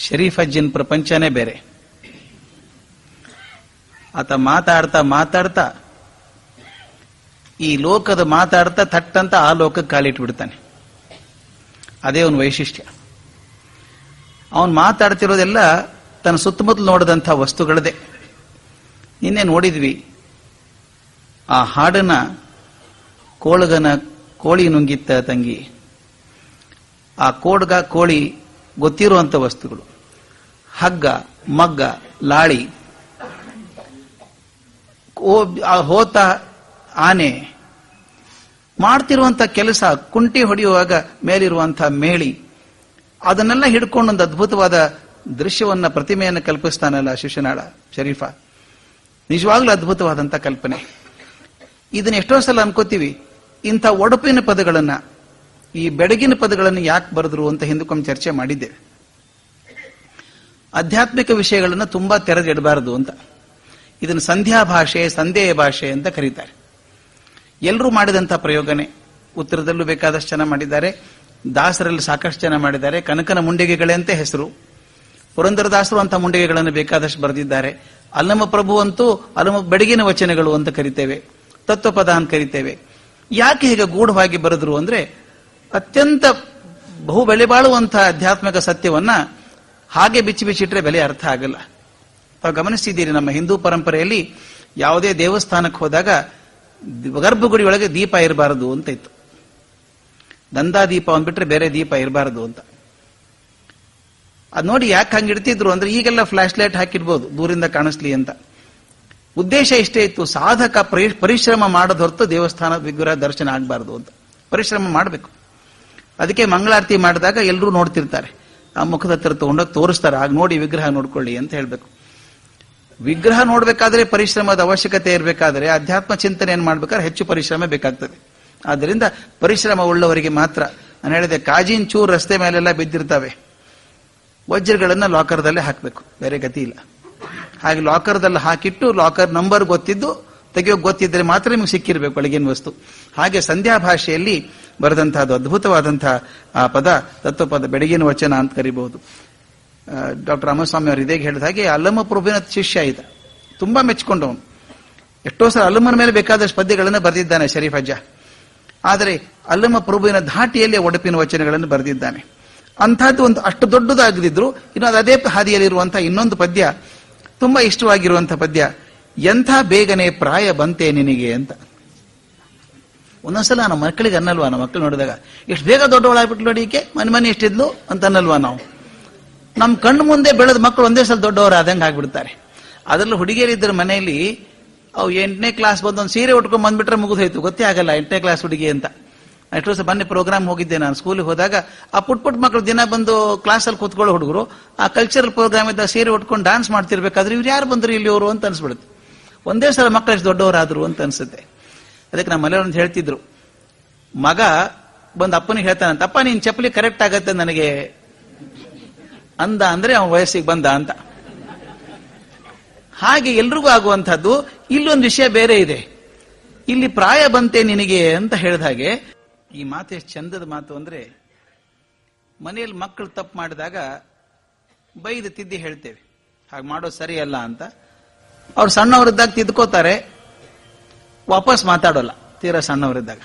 ಶರೀಫ್ ಅಜ್ಜಿನ ಪ್ರಪಂಚನೇ ಬೇರೆ. ಆತ ಮಾತಾಡ್ತಾ ಮಾತಾಡ್ತಾ, ಈ ಲೋಕದ ಮಾತಾಡ್ತಾ ತಟ್ಟಂತ ಆ ಲೋಕಕ್ಕೆ ಕಾಲಿಟ್ಬಿಡ್ತಾನೆ. ಅದೇ ಅವನ ವೈಶಿಷ್ಟ್ಯ. ಅವನು ಮಾತಾಡ್ತಿರೋದೆಲ್ಲ ತನ್ನ ಸುತ್ತಮುತ್ತಲು ನೋಡಿದಂಥ ವಸ್ತುಗಳದೇ. ನಿನ್ನೆ ನೋಡಿದ್ವಿ, ಆ ಹಾಡನ್ನ ಕೋಳಗನ ಕೋಳಿ ನುಂಗಿತ್ತ ತಂಗಿ. ಆ ಕೋಡ್ಗ ಕೋಳಿ ಗೊತ್ತಿರುವಂತ ವಸ್ತುಗಳು. ಹಗ್ಗ, ಮಗ್ಗ, ಲಾಳಿ ಹೋತ, ಆನೆ ಮಾಡ್ತಿರುವಂಥ ಕೆಲಸ, ಕುಂಟಿ ಹೊಡೆಯುವಾಗ ಮೇಲಿರುವಂಥ ಮೇಳಿ, ಅದನ್ನೆಲ್ಲ ಹಿಡ್ಕೊಂಡು ಒಂದು ಅದ್ಭುತವಾದ ದೃಶ್ಯವನ್ನ, ಪ್ರತಿಮೆಯನ್ನು ಕಲ್ಪಿಸ್ತಾನಲ್ಲ ಶಿಶುನಾಳ, ಶರೀಫ. ನಿಜವಾಗ್ಲೂ ಅದ್ಭುತವಾದಂತ ಕಲ್ಪನೆ. ಇದನ್ನ ಎಷ್ಟೋ ಸಲ ಅನ್ಕೋತೀವಿ, ಇಂಥ ಒಡಪಿನ ಪದಗಳನ್ನ ಈ ಬೆಡಗಿನ ಪದಗಳನ್ನು ಯಾಕೆ ಬರೆದ್ರು ಅಂತ ಹಿಂದಕ್ಕೊಮ್ಮೆ ಚರ್ಚೆ ಮಾಡಿದ್ದೇವೆ ಆಧ್ಯಾತ್ಮಿಕ ವಿಷಯಗಳನ್ನು ತುಂಬಾ ತೆರೆದಿಡಬಾರದು ಅಂತ. ಇದನ್ನು ಸಂಧ್ಯಾ ಭಾಷೆ ಸಂದೇಹ ಭಾಷೆ ಅಂತ ಕರೀತಾರೆ. ಎಲ್ಲರೂ ಮಾಡಿದಂಥ ಪ್ರಯೋಗನೆ. ಉತ್ತರದಲ್ಲೂ ಬೇಕಾದಷ್ಟು ಜನ ಮಾಡಿದ್ದಾರೆ. ದಾಸರಲ್ಲಿ ಸಾಕಷ್ಟು ಜನ ಮಾಡಿದ್ದಾರೆ. ಕನಕನ ಮುಂಡಿಗೆಗಳೇ ಅಂತ ಹೆಸರು. ಪುರಂದರದಾಸರು ಅಂತ ಮುಂಡಿಗೆಗಳನ್ನು ಬೇಕಾದಷ್ಟು ಬರೆದಿದ್ದಾರೆ. ಅಲ್ಲಮ ಪ್ರಭು ಅಂತೂ ಅಲ್ಲಮ ಬೆಡಗಿನ ವಚನಗಳು ಅಂತ ಕರಿತೇವೆ. ತತ್ವಪದ ಅಂತ ಕರಿತೇವೆ. ಯಾಕೆ ಹೀಗೆ ಗೂಢವಾಗಿ ಬರೆದ್ರು ಅಂದ್ರೆ ಅತ್ಯಂತ ಬಹು ಬೆಲೆ ಬಾಳುವಂತಹ ಆಧ್ಯಾತ್ಮಿಕ ಸತ್ಯವನ್ನ ಹಾಗೆ ಬಿಚ್ಚಿ ಬಿಚ್ಚಿಟ್ರೆ ಬೆಲೆ ಅರ್ಥ ಆಗಲ್ಲ. ತಾವು ಗಮನಿಸಿದ್ದೀರಿ ನಮ್ಮ ಹಿಂದೂ ಪರಂಪರೆಯಲ್ಲಿ ಯಾವುದೇ ದೇವಸ್ಥಾನಕ್ಕೆ ಹೋದಾಗ ಗರ್ಭಗುಡಿ ಒಳಗೆ ದೀಪ ಇರಬಾರದು ಅಂತ ಇತ್ತು. ದಂದಾ ದೀಪ ಅಂದ್ಬಿಟ್ರೆ ಬೇರೆ ದೀಪ ಇರಬಾರದು ಅಂತ. ಅದ್ ನೋಡಿ ಯಾಕೆ ಹಂಗೆ ಇಡ್ತಿದ್ರು ಅಂದ್ರೆ ಈಗೆಲ್ಲ ಫ್ಲಾಶ್ ಲೈಟ್ ಹಾಕಿಡ್ಬೋದು, ದೂರಿಂದ ಕಾಣಿಸ್ಲಿ ಅಂತ. ಉದ್ದೇಶ ಇಷ್ಟೇ ಇತ್ತು, ಸಾಧಕ ಪರಿ- ಪರಿಶ್ರಮ ಮಾಡದ ಹೊರತು ದೇವಸ್ಥಾನ ವಿಗ್ರಹ ದರ್ಶನ ಆಗಬಾರದು ಅಂತ. ಪರಿಶ್ರಮ ಮಾಡಬೇಕು. ಅದಕ್ಕೆ ಮಂಗಳಾರತಿ ಮಾಡಿದಾಗ ಎಲ್ಲರೂ ನೋಡ್ತಿರ್ತಾರೆ. ಆ ಮುಖದ ಹತ್ರ ತಗೊಂಡೋಗಿ ತೋರಿಸ್ತಾರೆ. ಆಗ ನೋಡಿ ವಿಗ್ರಹ ನೋಡ್ಕೊಳ್ಳಿ ಅಂತ ಹೇಳ್ಬೇಕು. ವಿಗ್ರಹ ನೋಡ್ಬೇಕಾದ್ರೆ ಪರಿಶ್ರಮದ ಅವಶ್ಯಕತೆ ಇರಬೇಕಾದ್ರೆ ಅಧ್ಯಾತ್ಮ ಚಿಂತನೆಯನ್ನು ಮಾಡ್ಬೇಕಾದ್ರೆ ಹೆಚ್ಚು ಪರಿಶ್ರಮ ಬೇಕಾಗ್ತದೆ. ಆದ್ದರಿಂದ ಪರಿಶ್ರಮ ಉಳ್ಳವರಿಗೆ ಮಾತ್ರ. ನಾನು ಹೇಳಿದೆ, ಕಾಜಿನ್ ಚೂರು ರಸ್ತೆ ಮೇಲೆಲ್ಲ ಬಿದ್ದಿರ್ತವೆ. ವಜ್ರಗಳನ್ನ ಲಾಕರ್ದಲ್ಲೇ ಹಾಕಬೇಕು. ಬೇರೆ ಗತಿ ಇಲ್ಲ. ಹಾಗೆ ಲಾಕರ್ದಲ್ಲಿ ಹಾಕಿಟ್ಟು ಲಾಕರ್ ನಂಬರ್ ಗೊತ್ತಿದ್ದು ತೆಗೆಯೋಕೆ ಗೊತ್ತಿದ್ರೆ ಮಾತ್ರ ನಿಮ್ಗೆ ಸಿಕ್ಕಿರ್ಬೇಕು ಒಳಗಿನ ವಸ್ತು. ಹಾಗೆ ಸಂಧ್ಯಾ ಭಾಷೆಯಲ್ಲಿ ಬರೆದಂತಹದ್ದು ಅದ್ಭುತವಾದಂತಹ ಆ ಪದ, ತತ್ವಪದ ಬೆಳಗಿನ ವಚನ ಅಂತ ಕರಿಬಹುದು. ಡಾಕ್ಟರ್ ರಾಮಸ್ವಾಮಿ ಅವರು ಇದೇ ಹೇಳಿದ ಹಾಗೆ ಅಲ್ಲಮ್ಮ ಪ್ರಭುವಿನ ಶಿಷ್ಯ ಇದ್ದ. ತುಂಬಾ ಮೆಚ್ಚಿಕೊಂಡವನು. ಎಷ್ಟೋ ಸಲ ಅಲ್ಲಮ್ಮನ ಮೇಲೆ ಬೇಕಾದಷ್ಟು ಪದ್ಯಗಳನ್ನು ಬರೆದಿದ್ದಾನೆ ಶರೀಫ್ ಅಜ್ಜ ಆದರೆ ಅಲ್ಲಮ್ಮ ಪ್ರಭುವಿನ ಧಾಟಿಯಲ್ಲಿ ಒಡಪಿನ ವಚನಗಳನ್ನು ಬರೆದಿದ್ದಾನೆ. ಅಂಥದ್ದು ಒಂದು ಅಷ್ಟು ದೊಡ್ಡದಾಗದಿದ್ರು ಇನ್ನು ಅದೇ ಹಾದಿಯಲ್ಲಿರುವಂತಹ ಇನ್ನೊಂದು ಪದ್ಯ, ತುಂಬಾ ಇಷ್ಟವಾಗಿರುವಂತಹ ಪದ್ಯ ಎಂಥ ಬೇಗನೆ ಪ್ರಾಯ ಬಂತೆ ನಿನಗೆ ಅಂತ. ಒಂದೊಂದ್ಸಲ ನಮ್ಮ ಮಕ್ಕಳಿಗೆ ಅನ್ನಲ್ವಾ, ನಮ್ಮ ಮಕ್ಕಳು ನೋಡಿದಾಗ, ಎಷ್ಟು ಬೇಗ ದೊಡ್ಡವಳಾಗ್ಬಿಟ್ಲು ನೋಡಿ ಈಕೆ, ಮನೆ ಮನೆ ಎಷ್ಟಿದ್ಲು ಅಂತ ಅನ್ನಲ್ವಾ ನಾವು. ನಮ್ಮ ಕಣ್ಣು ಮುಂದೆ ಬೆಳೆದ ಮಕ್ಕಳು ಒಂದೇ ಸಲ ದೊಡ್ಡವರು ಆದಂಗೆ ಆಗ್ಬಿಡ್ತಾರೆ. ಅದರಲ್ಲೂ ಹುಡುಗಿಯರಿದ್ದರು ಮನೆಯಲ್ಲಿ, ಅವು ಎಂಟನೇ ಕ್ಲಾಸ್ ಬಂದೊಂದು ಸೀರೆ ಉಟ್ಕೊಂಡು ಬಂದ್ಬಿಟ್ರೆ ಮುಗಿದೋಯ್ತು ಗೊತ್ತೇ ಆಗಲ್ಲ, ಎಂಟನೇ ಕ್ಲಾಸ್ ಹುಡುಗಿ ಅಂತ. ಎಷ್ಟೋ ಸಹ ಬನ್ನಿ ಪ್ರೋಗ್ರಾಮ್ ಹೋಗಿದ್ದೆ, ನಾನು ಸ್ಕೂಲಿಗೆ ಹೋದಾಗ, ಆ ಪುಟ್ ಪುಟ್ ಮಕ್ಕಳು ದಿನ ಬಂದು ಕ್ಲಾಸಲ್ಲಿ ಕೂತ್ಕೊಳ್ಳೋ ಹುಡುಗರು, ಆ ಕಲ್ಚರಲ್ ಪ್ರೋಗ್ರಾಮ್ ಇದ್ದ ಸೀರೆ ಉಟ್ಕೊಂಡು ಡಾನ್ಸ್ ಮಾಡ್ತಿರ್ಬೇಕಾದ್ರೆ ಇವ್ರು ಯಾರು ಬಂದ್ರು ಇಲ್ಲಿ ಅವರು ಅಂತ ಅನ್ಸ್ಬಿಡುತ್ತೆ. ಒಂದೇ ಸಲ ಮಕ್ಕಳು ಎಷ್ಟು ದೊಡ್ಡವರಾದ್ರು ಅಂತ ಅನ್ಸುತ್ತೆ. ಅದಕ್ಕೆ ನಮ್ಮ ಮನೆಯವ್ರು ಹೇಳ್ತಿದ್ರು. ಮಗ ಬಂದು ಅಪ್ಪನಿಗೆ ಹೇಳ್ತಾನಂತ ಅಪ್ಪ, ನೀನ್ ಚಪ್ಪಲಿ ಕರೆಕ್ಟ್ ಆಗತ್ತೆ ನನಗೆ. ಅಂದ ಅಂದ್ರೆ ಅವನ ವಯಸ್ಸಿಗೆ ಬಂದ ಅಂತ. ಹಾಗೆ ಎಲ್ರಿಗೂ ಆಗುವಂತಹದ್ದು ಇಲ್ಲೊಂದು ವಿಷಯ ಬೇರೆ ಇದೆ. ಇಲ್ಲಿ ಪ್ರಾಯ ಬಂತೆ ನಿನಗೆ ಅಂತ ಹೇಳಿದ ಹಾಗೆ, ಈ ಮಾತು ಎಷ್ಟು ಚಂದದ ಮಾತು ಅಂದ್ರೆ, ಮನೆಯಲ್ಲಿ ಮಕ್ಕಳು ತಪ್ಪು ಮಾಡಿದಾಗ ಬೈದು ತಿದ್ದಿ ಹೇಳ್ತೇವೆ. ಹಾಗೆ ಮಾಡೋದು ಸರಿಯಲ್ಲ ಅಂತ. ಅವ್ರು ಸಣ್ಣವರಿದ್ದಾಗ ತಿದ್ಕೋತಾರೆ. ವಾಪಸ್ ಮಾತಾಡೋಲ್ಲ, ತೀರಾ ಸಣ್ಣವರಿದ್ದಾಗ.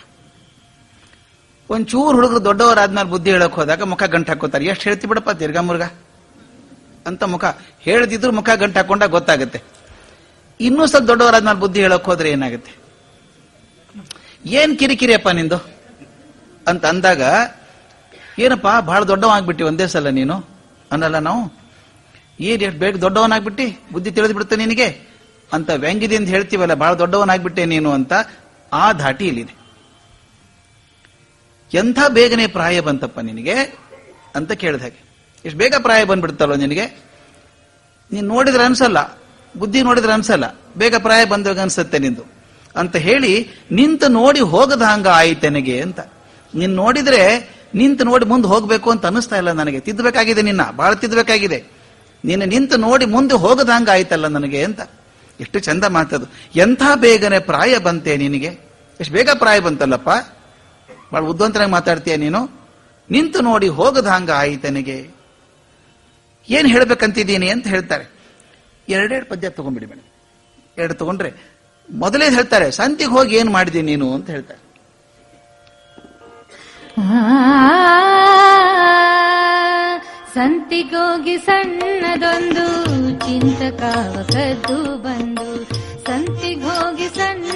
ಒಂಚೂರು ಹುಡುಗರು ದೊಡ್ಡವರಾದ್ಮೇಲೆ ಬುದ್ಧಿ ಹೇಳಕ್ ಹೋದಾಗ ಮುಖ ಗಂಟು ಹಾಕೋತಾರೆ ಎಷ್ಟು ಹೇಳ್ತಿ ಬಿಡಪ್ಪ ತಿರ್ಗಾ ಮುರ್ಗ? ಅಂತ ಮುಖ. ಹೇಳ್ದಿದ್ರು ಮುಖ ಗಂಟು ಹಾಕೊಂಡಾಗ ಗೊತ್ತಾಗುತ್ತೆ. ಇನ್ನೂ ಸ್ವಲ್ಪ ದೊಡ್ಡವರಾದ್ಮೇಲೆ ಬುದ್ಧಿ ಹೇಳಕ್ ಹೋದ್ರೆ ಏನಾಗುತ್ತೆ? ಏನ್ ಕಿರಿಕಿರಿಯಪ್ಪ ನಿಂದು? ಅಂತ ಅಂದಾಗ, ಏನಪ್ಪ ಬಹಳ ದೊಡ್ಡವಾಗ್ಬಿಟ್ಟಿ ಒಂದೇ ಸಲ ನೀನು? ಅನ್ನಲ್ಲ ನಾವು? ಏನ್ ಎಷ್ಟು ಬೇಗ ದೊಡ್ಡವನಾಗ್ಬಿಟ್ಟಿ? ಬುದ್ಧಿ ತಿಳಿದ್ಬಿಡುತ್ತೆ ನಿನಗೆ? ಅಂತ ವ್ಯಂಗ್ಯದಿಂದ ಹೇಳ್ತೀವಲ್ಲ ಬಹಳ ದೊಡ್ಡವನಾಗ್ಬಿಟ್ಟೆ ನೀನು ಅಂತ ಆ ಧಾಟಿ ಇಲ್ಲಿದೆ ಎಂಥ ಬೇಗನೆ ಪ್ರಾಯ ಬಂತಪ್ಪ ನಿನಗೆ ಅಂತ ಕೇಳಿದ ಹಾಗೆ. ಎಷ್ಟು ಬೇಗ ಪ್ರಾಯ ಬಂದ್ಬಿಡ್ತಲ್ವ ನಿನಗೆ? ನೀನು ನೋಡಿದ್ರೆ ಅನ್ಸಲ್ಲ, ಬುದ್ಧಿ ನೋಡಿದ್ರೆ ಅನ್ಸಲ್ಲ, ಬೇಗ ಪ್ರಾಯ ಬಂದಾಗ ಅನ್ಸುತ್ತೆ ನಿಂದು. ಅಂತ ಹೇಳಿ, ನಿಂತು ನೋಡಿ ಹೋಗದ ಹಂಗ ಅಂತ. ನೀನ್ ನೋಡಿದ್ರೆ ನಿಂತು ನೋಡಿ ಮುಂದೆ ಹೋಗ್ಬೇಕು ಅಂತ ಅನಿಸ್ತಾ ಇಲ್ಲ ನನಗೆ. ತಿದ್ದಬೇಕಾಗಿದೆ ನಿನ್ನ ಬಹಳ ತಿದ್ದಬೇಕಾಗಿದೆ ನಿನ್ನ ನಿಂತು ನೋಡಿ ಮುಂದೆ ಹೋಗದ ಹಂಗ ಆಯ್ತಲ್ಲ ನನಗೆ ಅಂತ. ಎಷ್ಟು ಚಂದ ಮಾತದು. ಎಂಥ ಬೇಗನೆ ಪ್ರಾಯ ಬಂತೆ ನಿನಗೆ? ಎಷ್ಟು ಬೇಗ ಪ್ರಾಯ ಬಂತಲ್ಲಪ್ಪ? ಭಾಳ ಉದ್ವಂತನಾಗಿ ಮಾತಾಡ್ತೀಯ ನೀನು? ನಿಂತು ನೋಡಿ ಹೋಗದ ಹಂಗ ಆಯಿತನಿಗೆ ಏನು ಹೇಳ್ಬೇಕಂತಿದ್ದೀನಿ ಅಂತ ಹೇಳ್ತಾರೆ. ಎರಡೆರಡು ಪದ್ಯ ತಗೊಂಡ್ಬಿಡಿ ಮೇಡಮ್. ಎರಡು ತಗೊಂಡ್ರೆ ಮೊದಲೇ ಹೇಳ್ತಾರೆ, ಸಂತಿಗೆ ಹೋಗಿ ಏನು ಮಾಡಿದಿ ನೀನು ಅಂತ ಹೇಳ್ತಾರೆ. ಸಂತಿಗೋಗಿ ಸಣ್ಣದೊಂದು ಚಿಂತಕಾವ ಕದ್ದು ಬಂದು ಸಂತಿಗೋಗಿ ಸಣ್ಣದೊಂದು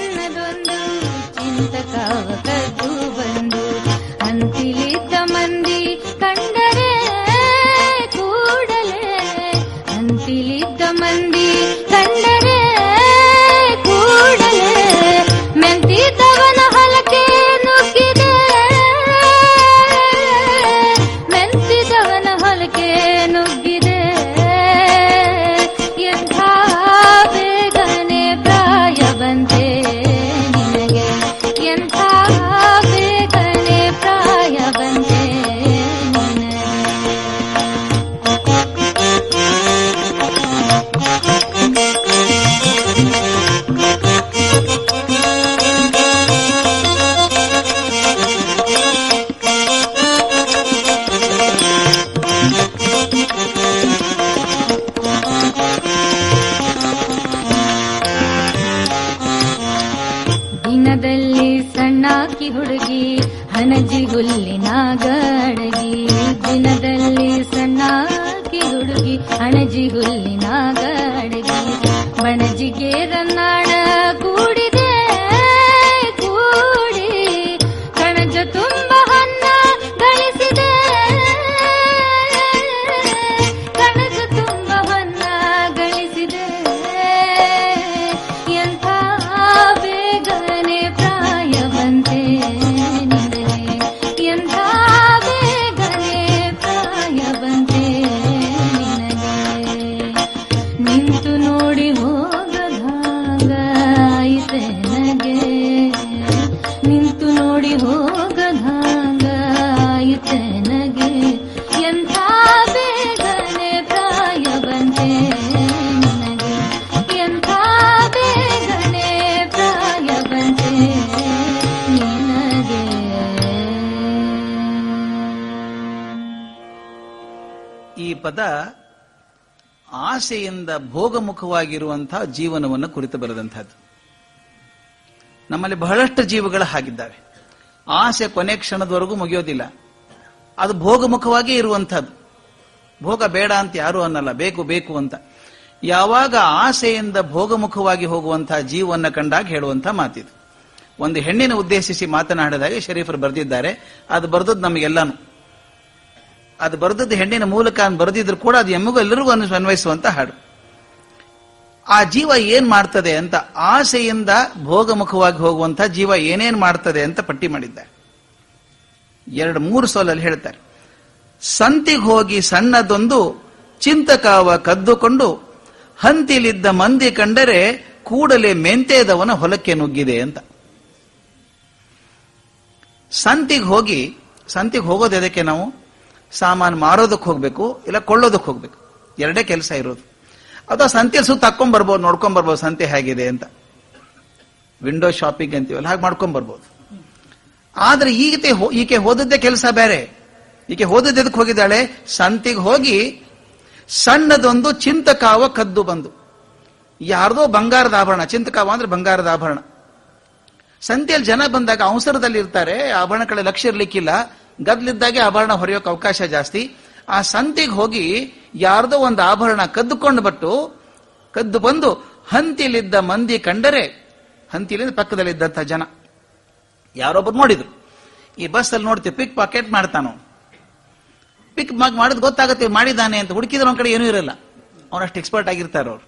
ಆಸೆಯಿಂದ ಭೋಗಮುಖವಾಗಿರುವಂತಹ ಜೀವನವನ್ನು ಕುರಿತು ಬರೆದಂತಹದ್ದು ನಮ್ಮಲ್ಲಿ ಬಹಳಷ್ಟು ಜೀವಗಳು ಹಾಗಿದ್ದಾವೆ. ಆಸೆ ಕೊನೆ ಕ್ಷಣದವರೆಗೂ ಮುಗಿಯೋದಿಲ್ಲ. ಅದು ಭೋಗಮುಖವಾಗಿ ಇರುವಂತಹದ್ದು ಭೋಗ ಬೇಡ ಅಂತ ಯಾರು ಅನ್ನಲ್ಲ. ಬೇಕು ಬೇಕು ಅಂತ. ಯಾವಾಗ ಆಸೆಯಿಂದ ಭೋಗಮುಖವಾಗಿ ಹೋಗುವಂತಹ ಜೀವವನ್ನು ಕಂಡಾಗ ಹೇಳುವಂತಹ ಮಾತಿದು. ಒಂದು ಹೆಣ್ಣಿನ ಉದ್ದೇಶಿಸಿ ಮಾತನಾಡಿದಾಗ ಶರೀಫರು ಬರೆದಿದ್ದಾರೆ. ಅದು ಬರೆದದ್ದು ನಮಗೆಲ್ಲಾನು. ಅದು ಬರೆದದ್ದು ಹೆಣ್ಣಿನ ಮೂಲಕ ಬರೆದಿದ್ರು ಕೂಡ ಅದು ಎಮ್ಮಿಗೂ ಎಲ್ಲರಿಗೂ ಅನ್ವಯಿಸುವಂತ ಹಾಡು. ಆ ಜೀವ ಏನ್ ಮಾಡ್ತದೆ ಅಂತ ಆಸೆಯಿಂದ ಭೋಗಮುಖವಾಗಿ ಹೋಗುವಂತ ಜೀವ ಏನೇನ್ ಮಾಡ್ತದೆ ಅಂತ ಪಟ್ಟಿ ಮಾಡಿದ್ದ. ಎರಡು ಮೂರು ಸೋಲಲ್ಲಿ ಹೇಳ್ತಾರೆ. ಸಂತಿಗೆ ಹೋಗಿ ಸಣ್ಣದೊಂದು ಚಿಂತಕಾವ ಕದ್ದುಕೊಂಡು ಹಂತಿಲಿದ್ದ ಮಂದಿ ಕಂಡರೆ ಕೂಡಲೇ ಮೆಂತೆದವನ ಹೊಲಕ್ಕೆ ನುಗ್ಗಿದೆ ಅಂತ. ಸಂತಿಗೆ ಹೋಗಿ, ಸಂತಿಗೆ ಹೋಗೋದು ಎದಕ್ಕೆ ನಾವು? ಸಾಮಾನು ಮಾರೋದಕ್ಕೆ ಹೋಗ್ಬೇಕು, ಇಲ್ಲ ಕೊಳ್ಳೋದಕ್ಕೆ ಹೋಗ್ಬೇಕು. ಎರಡೇ ಕೆಲಸ ಇರೋದು. ಅಥವಾ ಸಂತೆ ಸುತ್ತ ಹಾಕೊಂಡ್ ಬರ್ಬೋದು, ನೋಡ್ಕೊಂಡ್ ಬರ್ಬೋದು, ಸಂತೆ ಹೇಗಿದೆ ಅಂತ. ವಿಂಡೋ ಶಾಪಿಂಗ್ ಅಂತೀವಲ್ಲ, ಹಾಗೆ ಮಾಡ್ಕೊಂಡ್ ಬರ್ಬೋದು. ಆದ್ರೆ ಈಗತೆ ಈಕೆ ಹೋದದ್ದೇ ಕೆಲಸ ಬೇರೆ. ಈಕೆ ಹೋದದ್ದು ಹೋಗಿದ್ದಾಳೆ? ಸಂತಿಗೆ ಹೋಗಿ ಸಣ್ಣದೊಂದು ಚಿಂತಕಾವ ಕದ್ದು ಬಂದು. ಯಾರ್ದೋ ಬಂಗಾರದ ಆಭರಣ, ಚಿಂತಕಾವ ಅಂದ್ರೆ ಬಂಗಾರದ ಆಭರಣ. ಸಂತೆಯಲ್ಲಿ ಜನ ಬಂದಾಗ ಅವಸರದಲ್ಲಿ ಇರ್ತಾರೆ ಆಭರಣ ಕಡೆ ಲಕ್ಷ್ಯ ಇರ್ಲಿಕ್ಕಿಲ್ಲ. ಗದ್ಲಿದ್ದಾಗೆ ಆಭರಣ ಹೊರೆಯೋಕೆ ಅವಕಾಶ ಜಾಸ್ತಿ. ಆ ಸಂತಿಗೆ ಹೋಗಿ ಯಾರ್ದೋ ಒಂದು ಆಭರಣ ಕದ್ದುಕೊಂಡು ಬಟ್ಟು ಕದ್ದು ಬಂದು ಹಂತಿಲಿದ್ದ ಮಂದಿ ಕಂಡರೆ, ಹಂತಿಲಿಂದ ಪಕ್ಕದಲ್ಲಿದ್ದಂಥ ಜನ. ಯಾರೊಬ್ಬರು ನೋಡಿದ್ರು. ಈ ಬಸ್ ಅಲ್ಲಿ ನೋಡ್ತೀವಿ ಪಿಕ್ ಪಾಕೆಟ್ ಮಾಡ್ತಾನು ಪಿಕ್ ಮಾಡಿದ್ ಗೊತ್ತಾಗುತ್ತೆ, ಮಾಡಿದ್ದಾನೆ ಅಂತ ಹುಡುಕಿದ್ರೆ ಒಂದ್ ಕಡೆ ಏನೂ ಇರಲ್ಲ. ಅವನಷ್ಟು ಎಕ್ಸ್ಪರ್ಟ್ ಆಗಿರ್ತಾರೆ ಅವ್ರು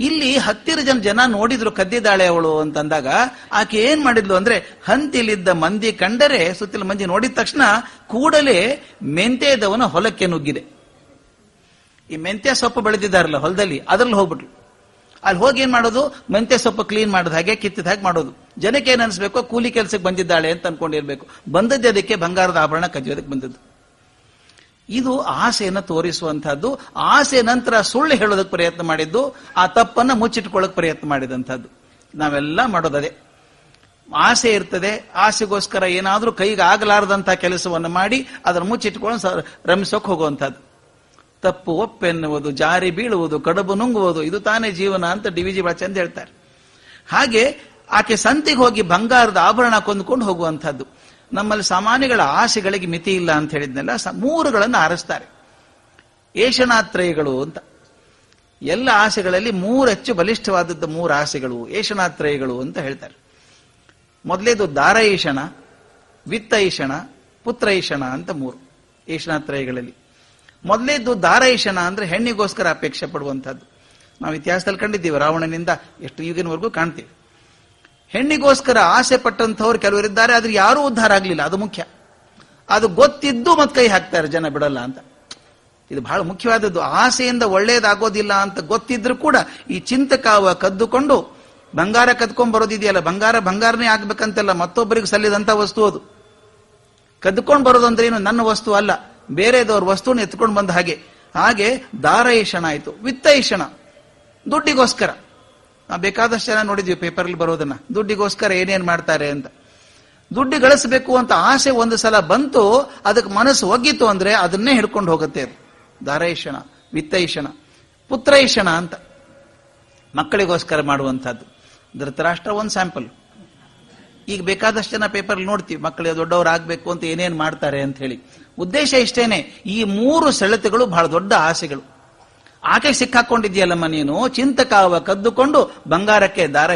ಇಲ್ಲಿ ಹತ್ತಿರ ಜನ ಜನ ನೋಡಿದ್ರು ಕದ್ದಿದ್ದಾಳೆ ಅವಳು ಅಂತಂದಾಗ, ಆಕೆ ಏನ್ ಮಾಡಿದ್ಲು ಅಂದ್ರೆ, ಹಂತಿಲಿದ್ದ ಮಂದಿ ಕಂಡರೆ, ಸುತ್ತಲ ಮಂದಿ ನೋಡಿದ ತಕ್ಷಣ ಕೂಡಲೇ ಮೆಂತೆದವನ ಹೊಲಕ್ಕೆ ನುಗ್ಗಿದೆ. ಈ ಮೆಂತ್ಯ ಸೊಪ್ಪು ಬೆಳೆದಿದ್ದಾರಲ್ಲ ಹೊಲದಲ್ಲಿ, ಅದ್ರಲ್ಲಿ ಹೋಗ್ಬಿಟ್ಲು. ಅಲ್ಲಿ ಹೋಗಿ ಏನ್ ಮಾಡೋದು? ಮೆಂತ್ಯ ಸೊಪ್ಪು ಕ್ಲೀನ್ ಮಾಡೋದು ಹಾಗೆ, ಕಿತ್ತಿದ ಹಾಗೆ ಮಾಡೋದು. ಜನಕ್ಕೆ ಏನ್ ಅನ್ಸ್ಬೇಕು? ಕೂಲಿ ಕೆಲಸಕ್ಕೆ ಬಂದಿದ್ದಾಳೆ ಅಂತ ಅನ್ಕೊಂಡಿರ್ಬೇಕು. ಬಂದದ್ದೇ ಅದಕ್ಕೆ ಬಂಗಾರದ ಆಭರಣ ಕದಿಯೋದಕ್ಕೆ ಬಂದದ್ದು. ಇದು ಆಸೆಯನ್ನು ತೋರಿಸುವಂತಹದ್ದು ಆಸೆ ನಂತರ ಸುಳ್ಳು ಹೇಳೋದಕ್ಕೆ ಪ್ರಯತ್ನ ಮಾಡಿದ್ದು, ಆ ತಪ್ಪನ್ನ ಮುಚ್ಚಿಟ್ಕೊಳ್ಳೋಕೆ ಪ್ರಯತ್ನ ಮಾಡಿದಂಥದ್ದು. ನಾವೆಲ್ಲ ಮಾಡೋದದೇ ಆಸೆ ಇರ್ತದೆ, ಆಸೆಗೋಸ್ಕರ ಏನಾದರೂ ಕೈಗೆ ಆಗಲಾರದಂತ ಕೆಲಸವನ್ನು ಮಾಡಿ, ಅದನ್ನು ಮುಚ್ಚಿಟ್ಕೊಂಡು ರಮಿಸೋಕೆ ಹೋಗುವಂಥದ್ದು. ತಪ್ಪು ಒಪ್ಪೆನ್ನುವುದು, ಜಾರಿ ಬೀಳುವುದು, ಕಡುಬು ನುಂಗುವುದು, ಇದು ತಾನೇ ಜೀವನ ಅಂತ ಡಿ ಬಹಳ ಚಂದ ಹೇಳ್ತಾರೆ. ಹಾಗೆ ಆಕೆ ಸಂತಿಗೆ ಹೋಗಿ ಬಂಗಾರದ ಆಭರಣ ಕೊಂದುಕೊಂಡು ಹೋಗುವಂತಹದ್ದು ನಮ್ಮಲ್ಲಿ ಸಾಮಾನ್ಯಗಳ ಆಸೆಗಳಿಗೆ ಮಿತಿ ಇಲ್ಲ ಅಂತ ಹೇಳಿದ್ನೆಲ್ಲ ಮೂರುಗಳನ್ನು ಆರಿಸ್ತಾರೆ. ಏಷಣಾತ್ರಯಗಳು ಅಂತ. ಎಲ್ಲ ಆಸೆಗಳಲ್ಲಿ ಮೂರು ಹೆಚ್ಚು ಬಲಿಷ್ಠವಾದದ್ದು ಮೂರು ಆಸೆಗಳು. ಏಷಣಾತ್ರಯಗಳು ಅಂತ ಹೇಳ್ತಾರೆ. ಮೊದಲೇದು ದಾರೈಷಣ, ವಿತ್ತೈಷಣ, ಪುತ್ರೈಷಣ ಅಂತ ಮೂರು ಏಷಣಾತ್ರಯಗಳಲ್ಲಿ ಮೊದಲೇದು ದಾರೈಷಣ ಅಂದ್ರೆ ಹೆಣ್ಣಿಗೋಸ್ಕರ ಅಪೇಕ್ಷೆ ಪಡುವಂಥದ್ದು. ನಾವು ಇತಿಹಾಸದಲ್ಲಿ ಕಂಡಿದ್ದೀವಿ, ರಾವಣನಿಂದ ಎಷ್ಟು ಈಗಿನವರೆಗೂ ಕಾಣ್ತೀವಿ. ಹೆಣ್ಣಿಗೋಸ್ಕರ ಆಸೆ ಪಟ್ಟಂಥವ್ರು ಕೆಲವರಿದ್ದಾರೆ ಆದ್ರೆ ಯಾರೂ ಉದ್ಧಾರ ಆಗಲಿಲ್ಲ. ಅದು ಮುಖ್ಯ. ಅದು ಗೊತ್ತಿದ್ದು ಮತ್ ಕೈ ಹಾಕ್ತಾರೆ ಜನ ಬಿಡಲ್ಲ ಅಂತ. ಇದು ಬಹಳ ಮುಖ್ಯವಾದದ್ದು. ಆಸೆಯಿಂದ ಒಳ್ಳೇದಾಗೋದಿಲ್ಲ ಅಂತ ಗೊತ್ತಿದ್ರು ಕೂಡ ಈ ಚಿಂತಕಾವ ಕದ್ದುಕೊಂಡು, ಬಂಗಾರ ಕದ್ಕೊಂಡ್ ಬರೋದಿದೆಯಲ್ಲ, ಬಂಗಾರ ಬಂಗಾರನೇ ಆಗ್ಬೇಕಂತೆಲ್ಲ ಮತ್ತೊಬ್ಬರಿಗೆ ಸಲ್ಲಿದಂತ ವಸ್ತು ಅದು. ಕದ್ಕೊಂಡು ಬರೋದು ಅಂದ್ರೆ ಏನು? ನನ್ನ ವಸ್ತು ಅಲ್ಲ. ಬೇರೆದವ್ರ ವಸ್ತುನ ಎತ್ಕೊಂಡು ಬಂದ ಹಾಗೆ. ಹಾಗೆ ದಾರೈಷಣ ಆಯ್ತು. ವಿತ್ತೈಷಣ. ದುಡ್ಡಿಗೋಸ್ಕರ. ನಾವು ಬೇಕಾದಷ್ಟು ಜನ ನೋಡಿದ್ವಿ ಪೇಪರ್ಲಿ ಬರೋದನ್ನ. ದುಡ್ಡಿಗೋಸ್ಕರ ಏನೇನ್ ಮಾಡ್ತಾರೆ ಅಂತ. ದುಡ್ಡು ಗಳಿಸಬೇಕು ಅಂತ ಆಸೆ ಒಂದು ಸಲ ಬಂತು ಅದಕ್ಕೆ ಮನಸ್ಸು ಒಗ್ಗಿತು ಅಂದ್ರೆ ಅದನ್ನೇ ಹಿಡ್ಕೊಂಡು ಹೋಗುತ್ತೆ ಅದು. ದಾರೈಷಣ ವಿತ್ತೈಷಣ ಪುತ್ರೈಷಣ ಅಂತ. ಮಕ್ಕಳಿಗೋಸ್ಕರ ಮಾಡುವಂತಹದ್ದು ಧೃತರಾಷ್ಟ್ರ ಒಂದು ಸ್ಯಾಂಪಲ್. ಈಗ ಬೇಕಾದಷ್ಟು ಜನ ಪೇಪರ್ ನೋಡ್ತೀವಿ ಮಕ್ಕಳಿಗೆ ದೊಡ್ಡವರು ಆಗಬೇಕು ಅಂತ ಏನೇನ್ ಮಾಡ್ತಾರೆ ಅಂತ ಹೇಳಿ. ಉದ್ದೇಶ ಇಷ್ಟೇನೆ, ಈ ಮೂರು ಸೆಳೆತಗಳು ಬಹಳ ದೊಡ್ಡ ಆಸೆಗಳು. ಆಕೆ ಸಿಕ್ಕಾಕೊಂಡಿದ್ಯಲ್ಲಮ್ಮ ನೀನು? ಚಿಂತಕಾವ ಕದ್ದುಕೊಂಡು ಬಂಗಾರಕ್ಕೆ ದಾರ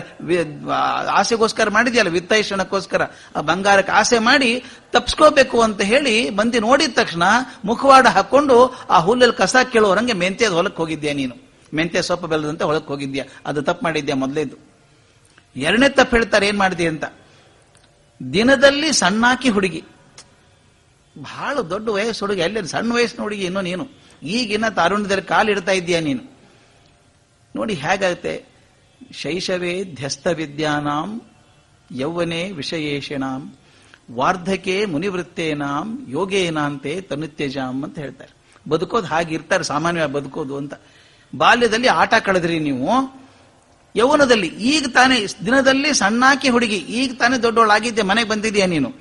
ಆಸೆಗೋಸ್ಕರ ಮಾಡಿದ್ಯಲ್ಲ, ವಿತ್ತೈಷಣಕ್ಕೋಸ್ಕರ. ಆ ಬಂಗಾರಕ್ಕೆ ಆಸೆ ಮಾಡಿ ತಪ್ಸ್ಕೋಬೇಕು ಅಂತ ಹೇಳಿ ಬಂದು ನೋಡಿದ ತಕ್ಷಣ ಮುಖವಾಡ ಹಾಕೊಂಡು ಆ ಹುಲ್ಲಲ್ಲಿ ಕಸ ಕೇಳೋರಂಗೆ ಮೆಂತ್ಯದ ಹೊಲಕ್ಕೆ ಹೋಗಿದ್ಯಾ ನೀನು? ಮೆಂತ್ಯ ಸೊಪ್ಪು ಬೆಲ್ಲದಂತೆ ಹೊಲಕ್ಕೆ ಹೋಗಿದ್ಯಾ? ಅದು ತಪ್ಪು ಮಾಡಿದ್ಯಾ ಮೊದಲೇದು? ಎರಡನೇ ತಪ್ಪು ಹೇಳ್ತಾರೆ, ಏನ್ ಮಾಡಿದೆ ಅಂತ? ದಿನದಲ್ಲಿ ಸಣ್ಣಾಕಿ ಹುಡುಗಿ. ಬಹಳ ದೊಡ್ಡ ವಯಸ್ಸು ಹುಡುಗಿ, ಎಲ್ಲಿ ಸಣ್ಣ ವಯಸ್ಸಿನ ಹುಡುಗಿ ಇನ್ನೂ ನೀನು? ಈಗಿನ ತಾರುಣ್ಯದಲ್ಲಿ ಕಾಲಿಡ್ತಾ ಇದ್ದೀಯ ನೀನು? ನೋಡಿ ಹೇಗಾಗುತ್ತೆ? ಶೈಶವೇ ಧ್ಯಸ್ತ ವಿದ್ಯಾನಾಂ ಯೌವನೆ ವಿಷಯೇಷಣಾಂ, ವಾರ್ಧಕೆ ಮುನಿವೃತ್ತೇನಾಂ, ಯೋಗೇನಾಂತೆ ತನುತ್ಯಜಾಂ ಅಂತ ಹೇಳ್ತಾರೆ. ಬದುಕೋದು ಹಾಗಿರ್ತಾರೆ, ಸಾಮಾನ್ಯವಾಗಿ ಬದುಕೋದು ಅಂತ. ಬಾಲ್ಯದಲ್ಲಿ ಆಟ ಕಳೆದ್ರಿ ನೀವು. ಯೌವನದಲ್ಲಿ, ಈಗ ತಾನೇ, ದಿನದಲ್ಲಿ ಸಣ್ಣಾಕಿ ಹುಡುಗಿ, ಈಗ ತಾನೇ ದೊಡ್ಡವಳಾಗಿದ್ದೆ, ಮನೆಗೆ ಬಂದಿದ್ಯಾ ನೀನು?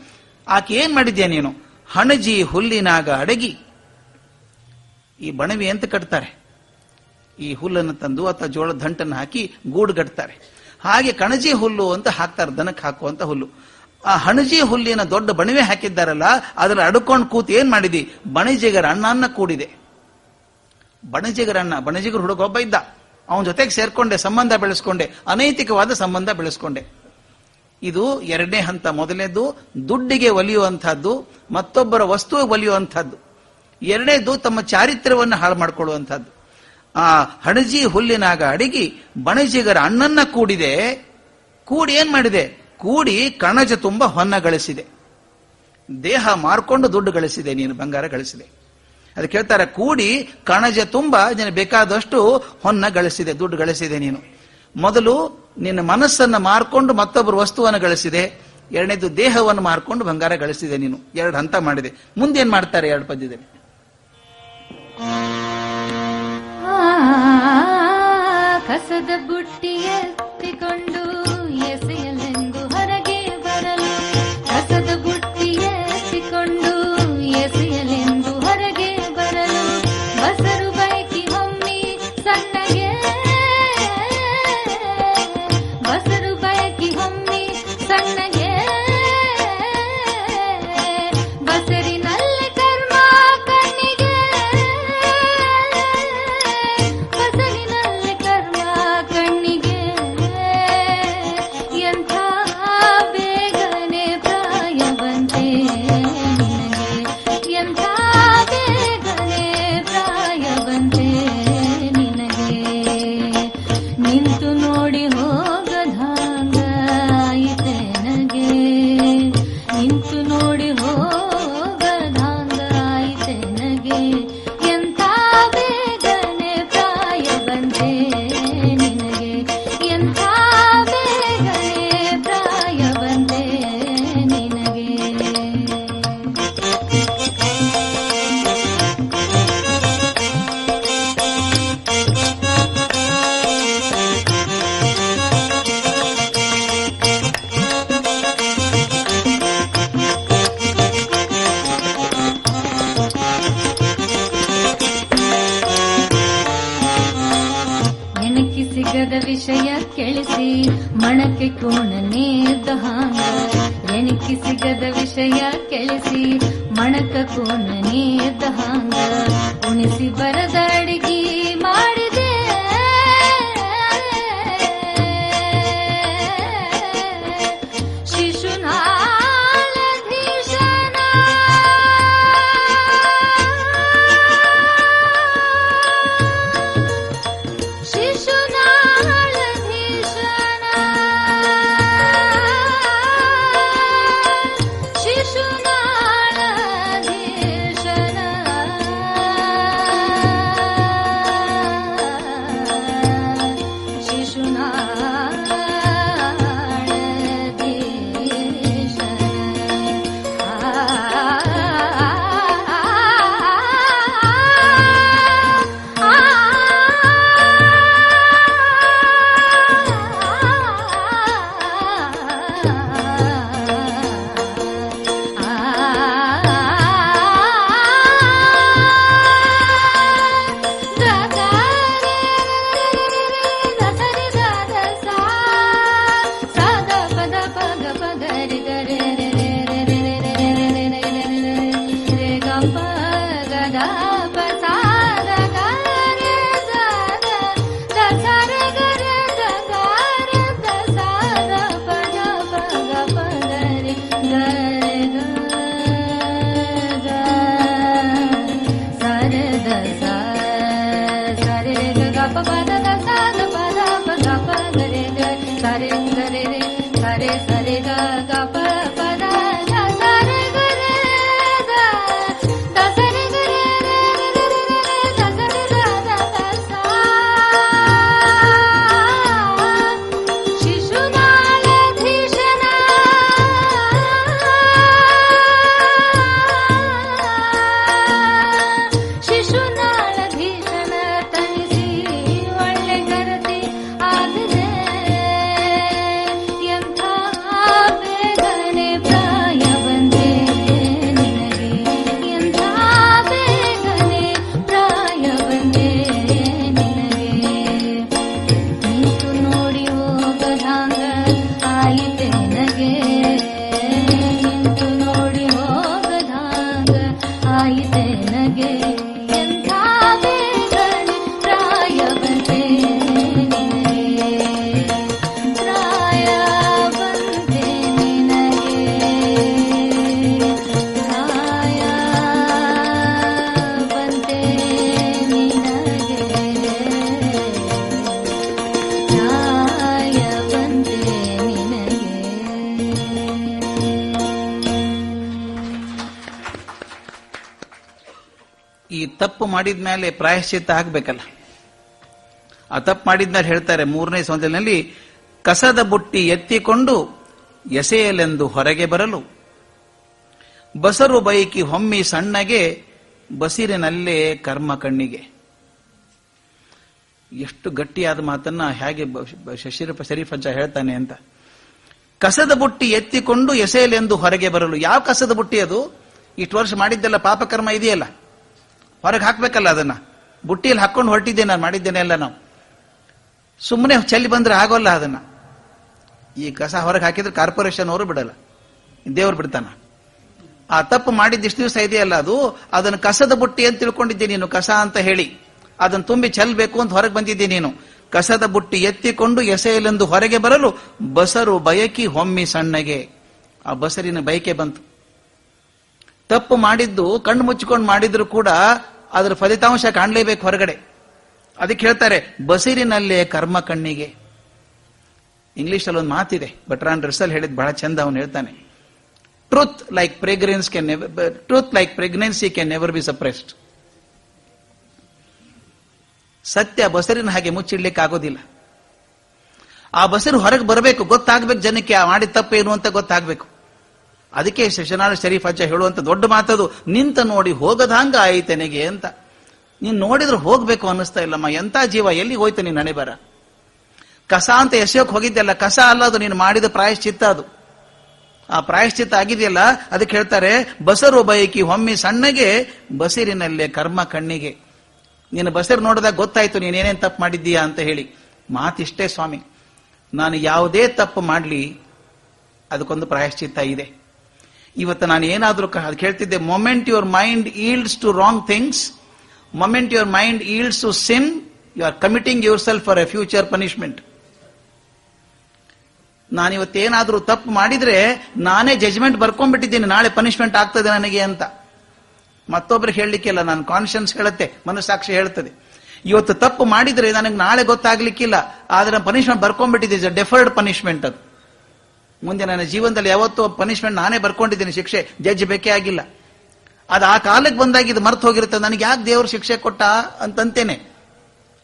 ಆಕೆ ಏನ್ ಮಾಡಿದ್ಯಾ ನೀನು? ಹಣಜಿ ಹುಲ್ಲಿನಾಗ ಅಡಗಿ ಈ ಬಣವಿ ಅಂತ ಕಟ್ತಾರೆ? ಈ ಹುಲ್ಲನ್ನು ತಂದು ಅಥವಾ ಜೋಳದ ದಂಟನ್ನು ಹಾಕಿ ಗೂಡು ಕಟ್ತಾರೆ. ಹಾಗೆ ಕಣಜಿ ಹುಲ್ಲು ಅಂತ ಹಾಕ್ತಾರೆ, ದನಕ್ಕೆ ಹಾಕುವಂತ ಹುಲ್ಲು. ಆ ಹಣಜಿ ಹುಲ್ಲಿನ ದೊಡ್ಡ ಬಣವೆ ಹಾಕಿದ್ದಾರಲ್ಲ ಅದರ ಅಡ್ಕೊಂಡು ಕೂತು ಏನ್ ಮಾಡಿದಿ? ಬಣಜಿಗರ ಅಣ್ಣನ್ನ ಕೂಡಿದೆ. ಬಣಜಿಗರ ಅಣ್ಣ, ಬಣಜಿಗರ ಹುಡುಗ ಒಬ್ಬ ಇದ್ದ. ಅವನ ಜೊತೆಗೆ ಸೇರ್ಕೊಂಡೆ, ಸಂಬಂಧ ಬೆಳೆಸ್ಕೊಂಡೆ, ಅನೈತಿಕವಾದ ಸಂಬಂಧ ಬೆಳೆಸ್ಕೊಂಡೆ. ಇದು ಎರಡನೇ ಹಂತ, ಮೊದಲನೇದು ದುಡ್ಡಿಗೆ ಒಲಿಯುವಂತಹದ್ದು ಮತ್ತೊಬ್ಬರ ವಸ್ತುವಿಗೆ ಒಲಿಯುವಂತಹದ್ದು ಎರಡನೇದು ತಮ್ಮ ಚಾರಿತ್ರ್ಯವನ್ನು ಹಾಳು ಮಾಡಿಕೊಳ್ಳುವಂಥದ್ದು. ಆ ಹಣಜಿ ಹುಲ್ಲಿನಾಗ ಅಡಗಿ ಬಣಜಿಗರ ಅಣ್ಣನ್ನ ಕೂಡಿದೆ. ಕೂಡಿ ಏನ್ ಮಾಡಿದೆ? ಕೂಡಿ ಕಣಜ ತುಂಬ ಹೊನ್ನ ಗಳಿಸಿದೆ. ದೇಹ ಮಾರ್ಕೊಂಡು ದುಡ್ಡು ಗಳಿಸಿದೆ, ನೀನು ಬಂಗಾರ ಗಳಿಸಿದೆ. ಅದಕ್ಕೆ ಹೇಳ್ತಾರೆ ಕೂಡಿ ಕಣಜ ತುಂಬ ನೀನು ಬೇಕಾದಷ್ಟು ಹೊನ್ನ ಗಳಿಸಿದೆ, ದುಡ್ಡು ಗಳಿಸಿದೆ ನೀನು. ಮೊದಲು ನಿನ್ನ ಮನಸ್ಸನ್ನು ಮಾರ್ಕೊಂಡು ಮತ್ತೊಬ್ಬರು ವಸ್ತುವನ್ನು ಗಳಿಸಿದೆ. ಎರಡನೇದು ದೇಹವನ್ನು ಮಾರ್ಕೊಂಡು ಬಂಗಾರ ಗಳಿಸಿದೆ ನೀನು. ಎರಡು ಹಂತ ಮಾಡಿದೆ. ಮುಂದೇನು ಮಾಡ್ತಾರೆ ಎರಡು ಪದ್ಯದಲ್ಲಿ? ಕಸದ ಬುಟ್ಟಿ ಈ ಮೇಲೆ ಪ್ರಾಯಶ್ಚಿತ್ತ ಆಗ್ಬೇಕಲ್ಲ. ಆ ತಪ್ಪು ಮಾಡಿದ್ಮೇಲೆ ಹೇಳ್ತಾರೆ, ಮೂರನೇ ಸಂವತ್ಸರದಲ್ಲಿ ಕಸದ ಬುಟ್ಟಿ ಎತ್ತಿಕೊಂಡು ಎಸೆಯಲೆಂದು ಹೊರಗೆ ಬರಲು. ಬಸರು ಬೈಕಿ ಹೊಮ್ಮಿ ಸಣ್ಣಗೆ ಬಸಿರಿನಲ್ಲೇ ಕರ್ಮ ಕಣ್ಣಿಗೆ. ಎಷ್ಟು ಗಟ್ಟಿಯಾದ ಮಾತನ್ನ ಹೇಗೆ ಶಶಿರಪ ಶರೀಫಜ್ಜ ಹೇಳ್ತಾನೆ ಅಂತ. ಕಸದ ಬುಟ್ಟಿ ಎತ್ತಿಕೊಂಡು ಎಸೆಯಲೆಂದು ಹೊರಗೆ ಬರಲು. ಯಾವ ಕಸದ ಬುಟ್ಟಿ ಅದು? ಇಷ್ಟು ವರ್ಷ ಮಾಡಿದ್ದೆಲ್ಲ ಪಾಪಕರ್ಮ ಇದೆಯಲ್ಲ. ಹೊರಗೆ ಹಾಕ್ಬೇಕಲ್ಲ ಅದನ್ನ? ಬುಟ್ಟಿಯಲ್ಲಿ ಹಾಕೊಂಡು ಹೊರಟಿದ್ದೆ ನಾನು, ಮಾಡಿದ್ದೇನೆ ಎಲ್ಲ ನಾವು. ಸುಮ್ಮನೆ ಚೆಲ್ಲಿ ಬಂದ್ರೆ ಆಗೋಲ್ಲ ಅದನ್ನ. ಈ ಕಸ ಹೊರಗೆ ಹಾಕಿದ್ರೆ ಕಾರ್ಪೊರೇಷನ್ ಅವರು ಬಿಡಲ್ಲ. ದೇವ್ರು ಬಿಡ್ತಾನ. ಆ ತಪ್ಪು ಮಾಡಿದ್ದಿಷ್ಟು ದಿವಸ ಇದೆಯಲ್ಲ ಅದು? ಅದನ್ನು ಕಸದ ಬುಟ್ಟಿ ಅಂತ ತಿಳ್ಕೊಂಡಿದ್ದೆ ನೀನು, ಕಸ ಅಂತ ಹೇಳಿ. ಅದನ್ನು ತುಂಬಿ ಚೆಲ್ಲಬೇಕು ಅಂತ ಹೊರಗೆ ಬಂದಿದ್ದೆ ನೀನು. ಕಸದ ಬುಟ್ಟಿ ಎತ್ತಿಕೊಂಡು ಎಸೆಯಲೆಂದು ಹೊರಗೆ ಬರಲು ಬಸರು ಬಯಕಿ ಹೊಮ್ಮಿ ಸಣ್ಣಗೆ. ಆ ಬಸರಿನ ಬಯಕೆ ಬಂತು. ತಪ್ಪು ಮಾಡಿದ್ದು, ಕಣ್ಣು ಮುಚ್ಚಿಕೊಂಡು ಮಾಡಿದ್ರು ಕೂಡ ಅದರ ಫಲಿತಾಂಶ ಕಾಣಲೇಬೇಕು ಹೊರಗಡೆ. ಅದಕ್ಕೆ ಹೇಳ್ತಾರೆ ಬಸಿರಿನಲ್ಲೇ ಕರ್ಮ ಕಣ್ಣಿಗೆ. ಇಂಗ್ಲಿಷ್ ಅಲ್ಲಿ ಒಂದು ಮಾತಿದೆ ಬಟ್ರಾನ್ ರಿಸಲ್ ಹೇಳಿದ್ ಬಹಳ ಚಂದ ಅವನು ಹೇಳ್ತಾನೆ. Truth like pregnancy can truth like pregnancy can never be suppressed ಸತ್ಯ ಬಸರಿನ ಹಾಗೆ ಮುಚ್ಚಿಡ್ಲಿಕ್ಕೆ ಆಗೋದಿಲ್ಲ ಆ ಬಸರು ಹೊರಗೆ ಬರಬೇಕು, ಗೊತ್ತಾಗ್ಬೇಕು ಜನಕ್ಕೆ ಮಾಡಿದ ತಪ್ಪೇನು ಅಂತ ಗೊತ್ತಾಗ್ಬೇಕು. ಅದಕ್ಕೆ ಶಶನಾರ ಶರೀಫ್ ಅಜ್ಜ ಹೇಳುವಂತ ದೊಡ್ಡ ಮಾತದು, ನಿಂತ ನೋಡಿ ಹೋಗದಂಗ ಆಯ್ತೆನೆಗೆ ಅಂತ. ನೀನು ನೋಡಿದ್ರೆ ಹೋಗ್ಬೇಕು ಅನ್ನಿಸ್ತಾ ಇಲ್ಲಮ್ಮ, ಎಂತ ಜೀವ ಎಲ್ಲಿ ಹೋಯ್ತು ನೀನು ಹಣೆ ಬರ ಕಸ ಅಂತ ಎಸೆಯೋಕೆ ಹೋಗಿದ್ದೆಲ್ಲ ಕಸ ಅಲ್ಲ ಅದು, ನೀನು ಮಾಡಿದ ಪ್ರಾಯಶ್ಚಿತ್ತ ಅದು. ಆ ಪ್ರಾಯಶ್ಚಿತ್ತ ಆಗಿದೆಯಲ್ಲ, ಅದಕ್ಕೆ ಹೇಳ್ತಾರೆ, ಬಸರು ಬಯಕಿ ಹೊಮ್ಮಿ ಸಣ್ಣಗೆ, ಬಸಿರಿನಲ್ಲೇ ಕರ್ಮ ಕಣ್ಣಿಗೆ. ನೀನು ಬಸರು ನೋಡಿದಾಗ ಗೊತ್ತಾಯ್ತು ನೀನೇನೇನು ತಪ್ಪು ಮಾಡಿದ್ದೀಯಾ ಅಂತ ಹೇಳಿ. ಮಾತಿಷ್ಟೇ ಸ್ವಾಮಿ. ನಾನು ಯಾವುದೇ ತಪ್ಪು ಮಾಡಲಿ, ಅದಕ್ಕೊಂದು ಪ್ರಾಯಶ್ಚಿತ್ತ ಇದೆ. ಇವತ್ತು ನಾನು ಏನಾದರೂ ಅದು ಕೇಳ್ತಿದ್ದೆ moment your mind yields to wrong things moment your mind yields to sin you are committing yourself for a future punishment ನಾನಿವತ್ತೇನಾದರೂ ತಪ್ಪು ಮಾಡಿದ್ರೆ ನಾನೇ ಜಜ್ಮೆಂಟ್ ಬರ್ಕೊಂಡ್ಬಿಟ್ಟಿದ್ದೀನಿ, ನಾಳೆ ಪನಿಷ್ಮೆಂಟ್ ಆಗ್ತದೆ ನನಗೆ ಅಂತ. ಮತ್ತೊಬ್ರಿಗೆ ಹೇಳಲಿಕ್ಕಿಲ್ಲ ನಾನು ಕಾನ್ಶಿಯನ್ಸ್ ಹೇಳುತ್ತೆ, ಮನಸ್ಸಾಕ್ಷಿ ಹೇಳ್ತದೆ ಇವತ್ತು ತಪ್ಪು ಮಾಡಿದ್ರೆ ನನಗೆ ನಾಳೆ ಗೊತ್ತಾಗ್ಲಿಕ್ಕಿಲ್ಲ, ಆದರೆ ಪನಿಷ್ಮೆಂಟ್ ಬರ್ಕೊಂಡ್ಬಿಟ್ಟಿದೆ ಡೆಫರ್ಡ್ ಪನಿಷ್ಮೆಂಟ್ ಅದು. ಮುಂದೆ ನನ್ನ ಜೀವನದಲ್ಲಿ ಯಾವತ್ತೂ ಪನಿಷ್ಮೆಂಟ್ ನಾನೇ ಬರ್ಕೊಂಡಿದ್ದೀನಿ ಶಿಕ್ಷೆ. ಜಡ್ಜ್ ಬೇಕೇ ಆಗಿಲ್ಲ. ಅದು ಆ ಕಾಲಕ್ಕೆ ಬಂದಾಗ ಇದು ಮರ್ತು ಹೋಗಿರುತ್ತೆ. ನನಗೆ ಯಾಕೆ ದೇವರು ಶಿಕ್ಷೆ ಕೊಟ್ಟ ಅಂತಂತೇನೆ.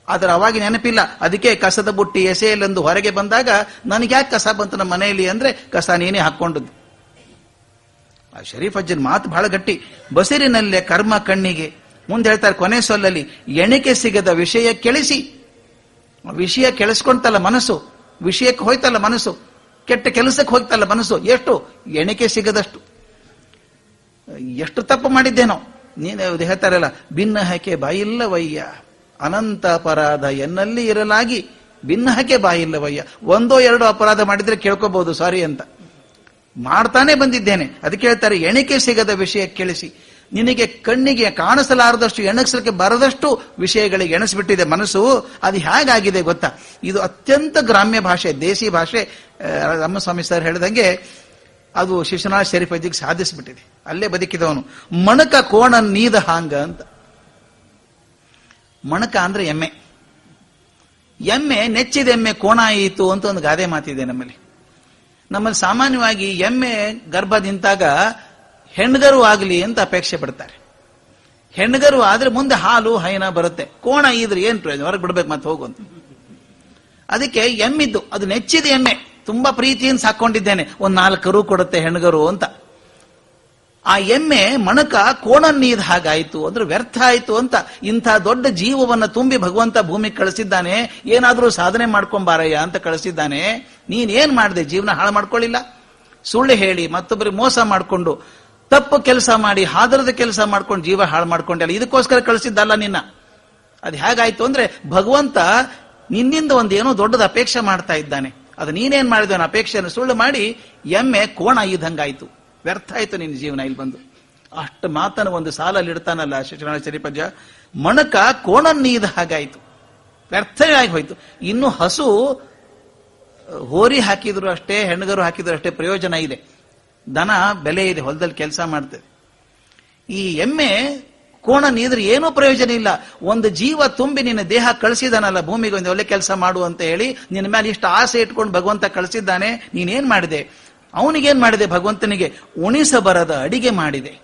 ಆದ್ರೆ ಅವಾಗ ನೆನಪಿಲ್ಲ. ಅದಕ್ಕೆ ಕಸದ ಬುಟ್ಟಿ ಎಸೆಯಲೆಂದು ಹೊರಗೆ ಬಂದಾಗ ನನಗೆ ಯಾಕೆ ಕಸ ಬಂತು ನಮ್ಮ ಮನೆಯಲ್ಲಿ ಅಂದ್ರೆ ಕಸ ನೀನೇ ಹಾಕೊಂಡದ್ದು ಆ ಶರೀಫ್ ಅಜ್ಜನ್ ಮಾತು ಬಹಳ ಗಟ್ಟಿ. ಬಸಿರಿನಲ್ಲೇ ಕರ್ಮ ಕಣ್ಣಿಗೆ. ಮುಂದೆ ಹೇಳ್ತಾರೆ ಕೊನೆ ಸೊಲ್ಲಲ್ಲಿ, ಎಣಿಕೆ ಸಿಗದ ವಿಷಯ ಕೆಳಿಸಿ. ವಿಷಯ ಕೆಳಿಸ್ಕೊಂತಲ್ಲ ಮನಸ್ಸು. ವಿಷಯಕ್ಕೆ ಹೋಯ್ತಲ್ಲ ಮನಸ್ಸು. ಕೆಟ್ಟ ಕೆಲಸಕ್ಕೆ ಹೋಗ್ತಲ್ಲ ಮನಸ್ಸು. ಎಷ್ಟು? ಎಣಿಕೆ ಸಿಗದಷ್ಟು. ಎಷ್ಟು ತಪ್ಪು ಮಾಡಿದ್ದೇನೋ. ನೀನು ಹೇಳ್ತಾರಲ್ಲ ಭಿನ್ನ ಹಕೆ ಬಾಯಿಲ್ಲವಯ್ಯ. ಅನಂತ ಅಪರಾಧ ಎನ್ನಲ್ಲಿ ಇರಲಾಗಿ ಭಿನ್ನ ಹಕೆ ಬಾಯಿಲ್ಲವಯ್ಯ. ಒಂದೋ ಎರಡೋ ಅಪರಾಧ ಮಾಡಿದ್ರೆ ಕೇಳ್ಕೋಬಹುದು, ಸಾರಿ ಅಂತ. ಮಾಡ್ತಾನೆ ಬಂದಿದ್ದೇನೆ. ಅದಕ್ಕೆ ಹೇಳ್ತಾರೆ, ಎಣಿಕೆ ಸಿಗದ ವಿಷಯ ಕೇಳಿಸಿ. ನಿನಗೆ ಕಣ್ಣಿಗೆ ಕಾಣಿಸಲಾರದಷ್ಟು, ಎಣಗಿಸಲಿಕ್ಕೆ ಬರದಷ್ಟು ವಿಷಯಗಳಿಗೆ ಎಣಿಸ್ಬಿಟ್ಟಿದೆ ಮನಸ್ಸು. ಅದು ಹೇಗಾಗಿದೆ ಗೊತ್ತಾ? ಇದು ಅತ್ಯಂತ ಗ್ರಾಮ್ಯ ಭಾಷೆ ದೇಸಿ ಭಾಷೆ. ರಾಮಸ್ವಾಮಿ ಸರ್ ಹೇಳಿದಂಗೆ ಅದು ಶಿಶುನಾಥ್ ಶರೀಫ್ ಅಜ್ಜಿಗೆ ಸಾಧಿಸ್ಬಿಟ್ಟಿದೆ. ಅಲ್ಲೇ ಬದುಕಿದವನು. ಮಣಕ ಕೋಣ ನೀದ ಹಾಂಗ ಅಂತ. ಮಣಕ ಅಂದ್ರೆ ಎಮ್ಮೆ. ಎಮ್ಮೆ, ನೆಚ್ಚಿದ ಎಮ್ಮೆ ಕೋಣ ಆಯಿತು ಅಂತ ಒಂದು ಗಾದೆ ಮಾತಿದೆ ನಮ್ಮಲ್ಲಿ. ನಮ್ಮಲ್ಲಿ ಸಾಮಾನ್ಯವಾಗಿ ಎಮ್ಮೆ ಗರ್ಭ ನಿಂತಾಗ ಹೆಣ್ಗರು ಆಗಲಿ ಅಂತ ಅಪೇಕ್ಷೆ ಪಡ್ತಾರೆ. ಹೆಣ್ಗರು ಆದ್ರೆ ಮುಂದೆ ಹಾಲು, ಹೈನ ಬರುತ್ತೆ. ಕೋಣ ಇದ್ರೆ ಏನ್ ಪ್ರಯೋಜನ? ಹೊರಗೆ ಬಿಡ್ಬೇಕು ಮತ್ತೆ ಹೋಗು ಅಂತ. ಅದಕ್ಕೆ ಎಮ್ಮಿದ್ದು, ಅದು ನೆಚ್ಚಿದ ಎಮ್ಮೆ. ತುಂಬಾ ಪ್ರೀತಿಯಿಂದ ಸಾಕೊಂಡಿದ್ದೇನೆ ಒಂದ್ ನಾಲ್ಕರು ಕರು ಕೊಡುತ್ತೆ ಹೆಣ್ಗರು ಅಂತ. ಆ ಎಮ್ಮೆ ಮಣಕ ಕೋಣನ್ನೀದ್ ಹಾಗಾಯ್ತು, ಅಂದ್ರೆ ವ್ಯರ್ಥ ಆಯ್ತು ಅಂತ. ಇಂಥ ದೊಡ್ಡ ಜೀವವನ್ನ ತುಂಬಿ ಭಗವಂತ ಭೂಮಿ ಕಳಿಸಿದ್ದಾನೆ. ಏನಾದರೂ ಸಾಧನೆ ಮಾಡ್ಕೊಂಬಾರಯ್ಯ ಅಂತ ಕಳಿಸಿದ್ದಾನೆ. ನೀನ್ ಏನ್ ಮಾಡಿದೆ? ಜೀವನ ಹಾಳು ಮಾಡ್ಕೊಳ್ಳಿಲ್ಲ. ಸುಳ್ಳು ಹೇಳಿ ಮತ್ತೊಬ್ಬರಿಗೆ ಮೋಸ ಮಾಡಿಕೊಂಡು ತಪ್ಪು ಕೆಲಸ ಮಾಡಿ, ಹಾದರದ ಕೆಲಸ ಮಾಡ್ಕೊಂಡು ಜೀವ ಹಾಳು ಮಾಡ್ಕೊಂಡಲ್ಲ ಇದಕ್ಕೋಸ್ಕರ ಕಳಿಸಿದ್ದಲ್ಲ ನಿನ್ನ. ಅದು ಹೇಗಾಯ್ತು ಅಂದ್ರೆ ಭಗವಂತ ನಿನ್ನಿಂದ ಒಂದೇನೋ ದೊಡ್ಡದ ಅಪೇಕ್ಷೆ ಮಾಡ್ತಾ ಇದ್ದಾನೆ. ಅದು ನೀನೇನ್ ಮಾಡಿದ ಅಪೇಕ್ಷೆಯನ್ನು ಸುಳ್ಳು ಮಾಡಿ ಎಮ್ಮೆ ಕೋಣ ಇದ್ದಂಗಾಯ್ತು ವ್ಯರ್ಥ ಆಯ್ತು ನಿನ್ನ ಜೀವನ ಇಲ್ಲಿ ಬಂದು. ಅಷ್ಟು ಮಾತನ್ನು ಒಂದು ಸಾಲಲ್ಲಿ ಇಡ್ತಾನಲ್ಲ ಶಿಕ್ಷಣ ಮಣಕ ಕೋಣನ್ನೀದ ಹಾಗಾಯ್ತು. ವ್ಯರ್ಥವೇ ಆಗಿ ಹೋಯ್ತು. ಇನ್ನು ಹಸು, ಹೋರಿ ಹಾಕಿದ್ರು ಅಷ್ಟೇ ಹೆಣ್ಣಗರು ಹಾಕಿದ್ರು ಅಷ್ಟೇ ಪ್ರಯೋಜನ ಇದೆ. ದನ ಬೆಲೆ ಇದೆ, ಹೊಲದಲ್ಲಿ ಕೆಲಸ ಮಾಡ್ತದೆ ಈ ಎಮ್ಮೆ, ಕೋಣ ನೀದ್ರೆ ಏನೂ ಪ್ರಯೋಜನ ಇಲ್ಲ. ಒಂದು ಜೀವ ತುಂಬಿ ನಿನ್ನ ದೇಹ ಕಳಿಸಿದಾನಲ್ಲ, ಭೂಮಿಗೆ ಒಂದು ಒಳ್ಳೆ ಕೆಲಸ ಮಾಡು ಅಂತ ಹೇಳಿ, ನಿನ್ನ ಮೇಲೆ ಇಷ್ಟು ಆಸೆ ಇಟ್ಕೊಂಡು ಭಗವಂತ ಕಳಿಸಿದ್ದಾನೆ, ನೀನೇನ್ ಮಾಡಿದೆ? ಅವನಿಗೇನ್ ಮಾಡಿದೆ ಭಗವಂತನಿಗೆ? ಉಣಿಸಬರದ ಅಡಿಗೆ ಮಾಡಿದೆ.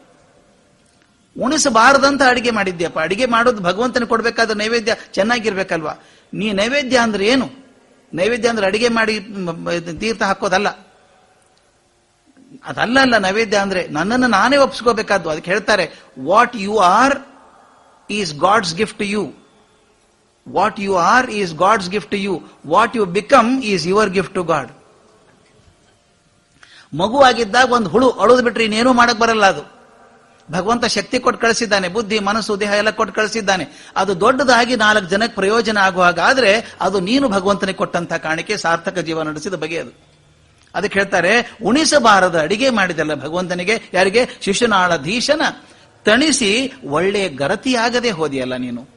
ಉಣಿಸಬಾರದಂತ ಅಡಿಗೆ ಮಾಡಿದ್ಯಪ್ಪ. ಅಡಿಗೆ ಮಾಡೋದು ಭಗವಂತನ ಕೊಡ್ಬೇಕಾದ ನೈವೇದ್ಯ ಚೆನ್ನಾಗಿರ್ಬೇಕಲ್ವಾ? ನೀ ನೈವೇದ್ಯ ಅಂದ್ರೆ ಏನು? ನೈವೇದ್ಯ ಅಂದ್ರೆ ಅಡಿಗೆ ಮಾಡಿ ತೀರ್ಥ ಹಾಕೋದಲ್ಲ. ಅದಲ್ಲ ಅಲ್ಲ ನೈವೇದ್ಯ ಅಂದ್ರೆ ನನ್ನನ್ನು ನಾನೇ ಒಪ್ಸ್ಕೋಬೇಕಾದ್ದು. ಅದಕ್ಕೆ ಹೇಳ್ತಾರೆ what you are is God's gift you what you are is God's gift you what you become is your gift to God ಮಗುವಾಗಿದ್ದಾಗ ಒಂದು ಹುಳು ಅಳುದು ಬಿಟ್ರೆ ಇನ್ನೇನೂ ಮಾಡಕ್ ಬರಲ್ಲ ಅದು. ಭಗವಂತ ಶಕ್ತಿ ಕೊಟ್ಟು ಕಳಿಸಿದ್ದಾನೆ, ಬುದ್ಧಿ, ಮನಸ್ಸು, ದೇಹ ಎಲ್ಲ ಕೊಟ್ಟು ಕಳಿಸಿದ್ದಾನೆ. ಅದು ದೊಡ್ಡದಾಗಿ ನಾಲ್ಕು ಜನಕ್ಕೆ ಪ್ರಯೋಜನ ಆಗುವಾಗ ಆದ್ರೆ ಅದು ನೀನು ಭಗವಂತನಿಗೆ ಕೊಟ್ಟಂತ ಕಾಣಿಕೆ ಸಾರ್ಥಕ ಜೀವನ ನಡೆಸಿದ ಬಗೆ ಅದು. ಅದಕ್ಕೆ ಹೇಳ್ತಾರೆ, ಉಣಿಸಬಾರದ ಅಡಿಗೆ ಮಾಡಿದಲ್ಲ ಭಗವಂತನಿಗೆ. ಯಾರಿಗೆ? ಶಿಶುನಾಳಧೀಶನ ತಣಿಸಿ, ಒಳ್ಳೆ ಗರತಿಯಾಗದೆ ಹೋದಿಯಲ್ಲ ನೀನು.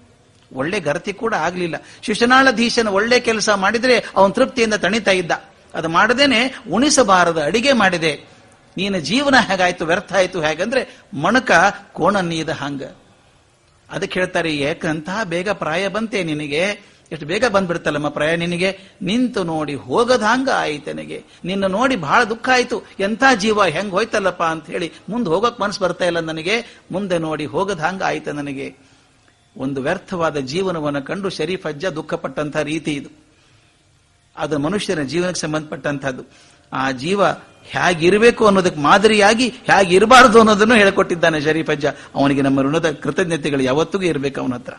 ಒಳ್ಳೆ ಗರತಿ ಕೂಡ ಆಗ್ಲಿಲ್ಲ. ಶಿಶುನಾಳಧೀಶನ ಒಳ್ಳೆ ಕೆಲಸ ಮಾಡಿದ್ರೆ ಅವನು ತೃಪ್ತಿಯಿಂದ ತಣಿತಾ ಇದ್ದ. ಅದು ಮಾಡದೇನೆ, ಉಣಿಸಬಾರದ ಅಡಿಗೆ ಮಾಡಿದೆ. ನೀನು ಜೀವನ ಹೇಗಾಯ್ತು, ವ್ಯರ್ಥ ಆಯ್ತು ಹೇಗಂದ್ರೆ, ಮಣಕ ಕೋಣನ್ನೀದ ಹಂಗ. ಅದಕ್ಕೆ ಹೇಳ್ತಾರೆ, ಏಕಂತಹ ಬೇಗ ಪ್ರಾಯ ಬಂತೆ ನಿನಗೆ. ಎಷ್ಟು ಬೇಗ ಬಂದ್ಬಿಡ್ತಲ್ಲಮ್ಮ ಪ್ರಯಾಣ ನಿನಗೆ ನಿಂತು ನೋಡಿ ಹೋಗದಂಗ ಆಯ್ತನಿಗೆ ನಿನ್ನ ನೋಡಿ ಬಹಳ ದುಃಖ ಆಯ್ತು. ಎಂಥ ಜೀವ, ಹೆಂಗ್ ಹೋಯ್ತಲ್ಲಪ್ಪ ಅಂತ ಹೇಳಿ ಮುಂದೆ ಹೋಗಕ್ ಮನಸ್ಸು ಬರ್ತಾ ಇಲ್ಲ ನನಗೆ. ಮುಂದೆ ನೋಡಿ ಹೋಗದಂಗ ಆಯ್ತ ನನಗೆ. ಒಂದು ವ್ಯರ್ಥವಾದ ಜೀವನವನ್ನು ಕಂಡು ಶರೀಫ್ ಅಜ್ಜ ದುಃಖಪಟ್ಟಂತ ರೀತಿ ಇದು. ಅದು ಮನುಷ್ಯನ ಜೀವನಕ್ಕೆ ಸಂಬಂಧಪಟ್ಟಂತಹದ್ದು ಆ ಜೀವ ಹೇಗಿರಬೇಕು ಅನ್ನೋದಕ್ಕೆ ಮಾದರಿಯಾಗಿ ಹೇಗಿರಬಾರದು ಅನ್ನೋದನ್ನು ಹೇಳಿಕೊಟ್ಟಿದ್ದಾನೆ ಶರೀಫ್ ಅಜ್ಜ. ಅವನಿಗೆ ನಮ್ಮ ಋಣದ ಕೃತಜ್ಞತೆಗಳು ಯಾವತ್ತಿಗೂ ಇರಬೇಕು ಅವನ ಹತ್ರ.